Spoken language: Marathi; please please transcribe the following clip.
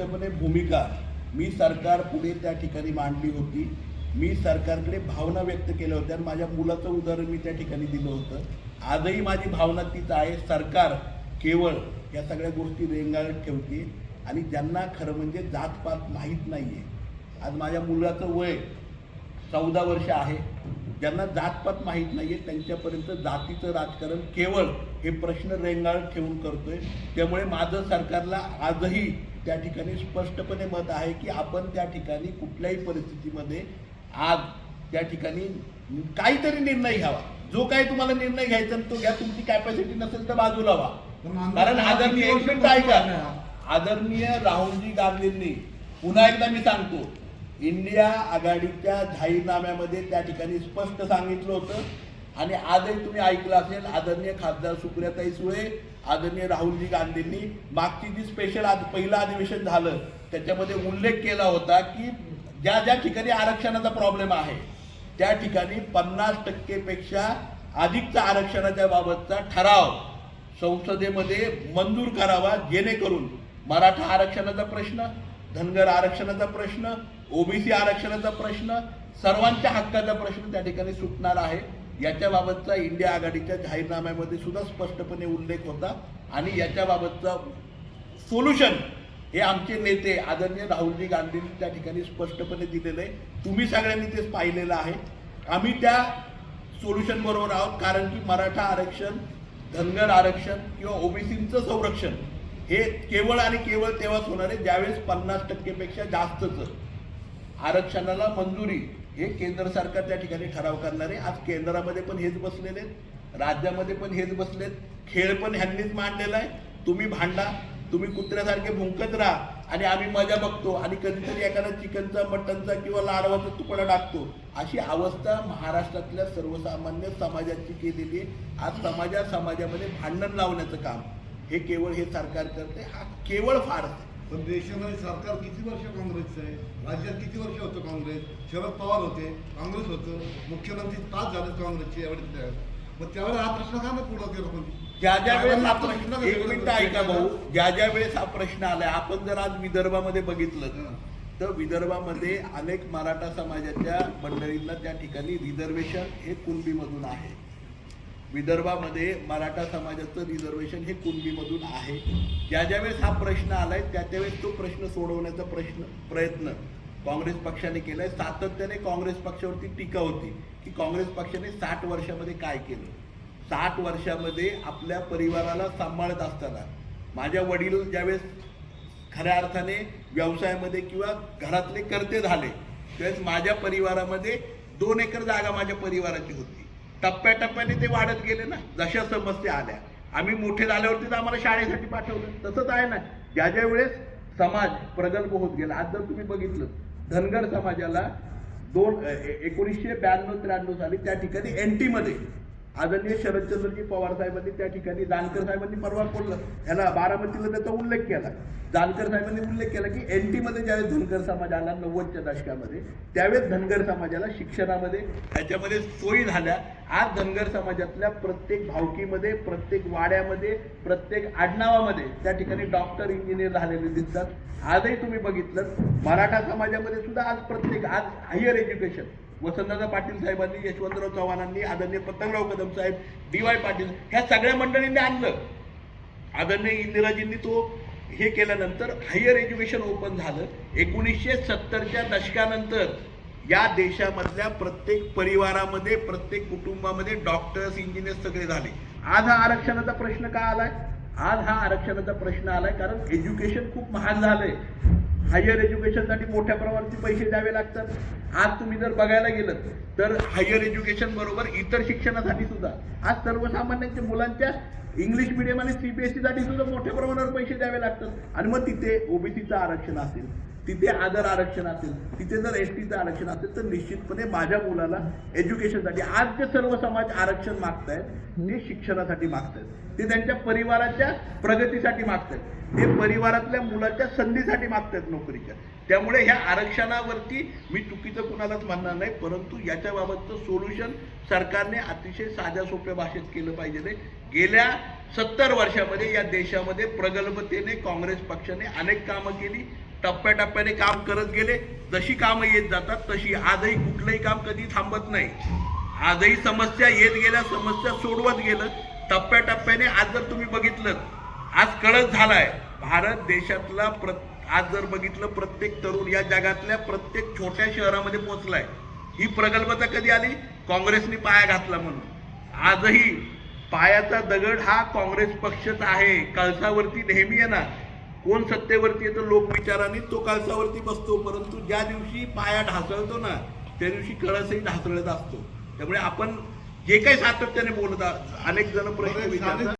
भूमिका मी सरकार पुढे त्या ठिकाणी मांडली होती. मी सरकारकडे भावना व्यक्त केल्या होत्या आणि माझ्या मुलाचं उदाहरण मी त्या ठिकाणी दिलं होतं. आजही माझी भावना तीच आहे. सरकार केवळ या सगळ्या गोष्टी रेंगाळत ठेवते आणि ज्यांना खरं म्हणजे जातपात माहीत नाही आहे आज माझ्या मुलाचं वय चौदा वर्ष आहे. ज्यांना जातपात माहीत नाही आहे त्यांच्यापर्यंत जातीचं राजकारण केवळ हे प्रश्न रेंगाळत ठेवून करतोय. त्यामुळे माझं सरकारला आजही त्या ठिकाणी स्पष्टपणे मत आहे की आपण त्या ठिकाणी कुठल्याही परिस्थितीमध्ये आज त्या ठिकाणी काहीतरी निर्णय घ्यावा. जो काही तुम्हाला निर्णय घ्यायचा तो घ्या तुमची कॅपॅसिटी नसेल तर बाजूला व्हा. कारण आदरणीय एक मिनिट ऐका आदरणीय राहुलजी गांधींनी पुन्हा एकदा मी सांगतो इंडिया आघाडीच्या जाहीरनाम्यामध्ये त्या ठिकाणी स्पष्ट सांगितलं होतं आणि आजही तुम्ही ऐकलं असेल आदरणीय खासदार सुप्रियाताई सुळे आदरणीय राहुलजी गांधींनी मागची जी स्पेशल आज पहिलं अधिवेशन झालं त्याच्यामध्ये उल्लेख केला होता की ज्या ज्या ठिकाणी आरक्षणाचा प्रॉब्लेम आहे त्या ठिकाणी पन्नास टक्केपेक्षा अधिकचा आरक्षणाच्या बाबतचा ठराव संसदेमध्ये मंजूर करावा जेणेकरून मराठा आरक्षणाचा प्रश्न धनगर आरक्षणाचा प्रश्न ओबीसी आरक्षणाचा प्रश्न सर्वांच्या हक्काचा प्रश्न त्या ठिकाणी सुटणार आहे. याच्याबाबतचा इंडिया आघाडीच्या जाहीरनाम्यामध्ये सुद्धा स्पष्टपणे उल्लेख होता आणि याच्याबाबतचा सोल्युशन हे आमचे नेते आदरणीय राहुलजी गांधींनी त्या ठिकाणी स्पष्टपणे दिलेलं आहे. तुम्ही सगळ्यांनी तेच पाहिलेलं आहे. आम्ही त्या सोल्युशन बरोबर आहोत कारण की मराठा आरक्षण धनगर आरक्षण किंवा ओबीसींचं संरक्षण हे केवळ आणि केवळ तेव्हाच होणार आहे ज्यावेळेस पन्नास टक्केपेक्षा जास्तच आरक्षणाला मंजुरी हे केंद्र सरकार त्या ठिकाणी ठराव करणार. आहे आज केंद्रामध्ये पण हेच बसलेले आहेत. राज्यामध्ये पण हेच बसलेत खेळ पण ह्यांनीच मांडलेला आहे. तुम्ही भांडा तुम्ही कुत्र्यासारखे भुंकत राहा आणि आम्ही मजा बघतो आणि कधीतरी एखादा चिकनचा मटनचा किंवा लाडवाचा तुकडा टाकतो. अशी अवस्था महाराष्ट्रातल्या सर्वसामान्य समाजाची केलेली आहे. आज समाजा समाजामध्ये भांडण लावण्याचं काम. हे केवळ हे सरकार करते. हा केवळ फार पण देशामध्ये सरकार किती वर्ष काँग्रेसचं आहे? राज्यात किती वर्ष होतं काँग्रेस? शरद पवार होते काँग्रेस होतं मुख्यमंत्री पाच झाले काँग्रेसचे यावेळी मग त्यावेळेला हा प्रश्न का नाही पुढं केला ज्या ज्या वेळेस हा प्रश्न एक? मिनिट ऐका भाऊ. ज्या ज्या वेळेस हा प्रश्न आलाय आपण जर आज विदर्भामध्ये बघितलं. तर विदर्भामध्ये अनेक मराठा समाजाच्या मंडळींना त्या ठिकाणी रिझर्वेशन हे कुणबीमधून आहे. विदर्भामध्ये मराठा समाजाचं रिझर्वेशन हे कुणबीमधून आहे. ज्या ज्या वेळेस हा प्रश्न आलाय त्या त्यावेळेस तो प्रश्न सोडवण्याचा प्रश्न प्रयत्न काँग्रेस पक्षाने केलाय. सातत्याने काँग्रेस पक्षावरती टीका होती की काँग्रेस पक्षाने साठ वर्षामध्ये काय केलं? साठ वर्षामध्ये आपल्या परिवाराला सांभाळत असताना माझ्या वडील ज्यावेळेस खऱ्या अर्थाने व्यवसायामध्ये किंवा घरातले कर्ते झाले त्यावेळेस माझ्या परिवारामध्ये दोन एकर जागा माझ्या परिवाराची होती. टप्प्याटप्प्याने ते वाढत गेले ना जशा समस्या आल्या. आम्ही मोठे झाल्यावरतीच आम्हाला शाळेसाठी पाठवलं. तसंच आहे ना ज्या ज्या वेळेस समाज प्रगल्भ होत गेला आज जर तुम्ही बघितलं धनगर समाजाला दोन एकोणीसशे ब्याण्णव त्र्याण्णव साली त्या ठिकाणी एन टीमध्ये आदरणीय शरदचंद्रजी पवार साहेबांनी त्या ठिकाणी जानकर साहेबांनी परवा बोललं ह्याला बारामतीला त्याचा उल्लेख केला. जानकर साहेबांनी उल्लेख केला की एन टीमध्ये ज्यावेळेस धनगर समाज आला नव्वदच्या दशकामध्ये त्यावेळेस धनगर समाजाला शिक्षणामध्ये ह्याच्यामध्ये सोयी झाल्या. आज धनगर समाजातल्या प्रत्येक भावकीमध्ये प्रत्येक वाड्यामध्ये प्रत्येक आडनावामध्ये त्या ठिकाणी डॉक्टर इंजिनियर झालेले दिसतात. आजही तुम्ही बघितलं मराठा समाजामध्ये सुद्धा आज प्रत्येक आज हायर एज्युकेशन वसंतदादा पाटील साहेबांनी यशवंतराव चव्हाणांनी आदरणीय पतंगराव कदम साहेब डी वाय पाटील ह्या सगळ्या मंडळींनी आणलं. आदरणीय इंदिराजींनी तो हे केल्यानंतर हायर एज्युकेशन ओपन झालं. एकोणीसशे सत्तरच्या दशकानंतर या देशामधल्या प्रत्येक परिवारामध्ये प्रत्येक कुटुंबामध्ये डॉक्टर्स इंजिनियर्स सगळे झाले. आज हा आरक्षणाचा प्रश्न का आलाय? आज हा आरक्षणाचा प्रश्न आलाय कारण एज्युकेशन खूप महाग झालंय. हायर एज्युकेशनसाठी मोठ्या प्रमाणात पैसे द्यावे लागतात. आज तुम्ही जर बघायला गेलं तर हायर एज्युकेशन बरोबर इतर शिक्षणासाठी सुद्धा. आज सर्वसामान्यांच्या मुलांच्या इंग्लिश मिडियम आणि सीबीएसई साठी सुद्धा मोठ्या प्रमाणावर पैसे द्यावे लागतात. आणि मग तिथे ओबीसीचं आरक्षण असेल तिथे आदर आरक्षण असेल तिथे जर एस टीचं आरक्षण असेल तर निश्चितपणे माझ्या मुलाला एज्युकेशनसाठी आज जे सर्व समाज आरक्षण मागतायत ते शिक्षणासाठी मागतायत. ते त्यांच्या परिवाराच्या प्रगतीसाठी मागतायत. ते परिवारातल्या मुलाच्या संधीसाठी मागतायत नोकरीच्या. त्यामुळे ह्या आरक्षणावरती मी चुकीचं कुणालाच म्हणणार नाही परंतु याच्याबाबतचं सोल्युशन सरकारने अतिशय साध्या सोप्या भाषेत केलं पाहिजे गेल्या सत्तर वर्षामध्ये या देशामध्ये प्रगल्भतेने काँग्रेस पक्षाने अनेक कामं केली टप्प्याटप्प्याने काम करत गेले. जशी कामं येत जातात तशी आजही कुठलंही काम कधी थांबत नाही. आजही समस्या येत गेल्या समस्या सोडवत गेलं. टप्प्याटप्प्याने आज जर तुम्ही बघितलं आज कळत झालाय. भारत देशातला प्रत्येक आज जर बघितलं प्रत्येक तरुण या जगातल्या प्रत्येक छोट्या शहरामध्ये पोहोचलाय. ही प्रगल्भता कधी आली? काँग्रेसने पाया घातला म्हणून. आजही पायाचा दगड हा काँग्रेस पक्षच आहे. कळसावरती नेहमी आहे ना. कोण सत्तेवरती येतो लोक विचाराने तो कळसावरती बसतो. परंतु ज्या दिवशी पाया ढासळतो ना त्या दिवशी कळसही ढासळत असतो. त्यामुळे आपण जे काही सातत्याने बोलत अनेक जण प्रश्न विचारतात.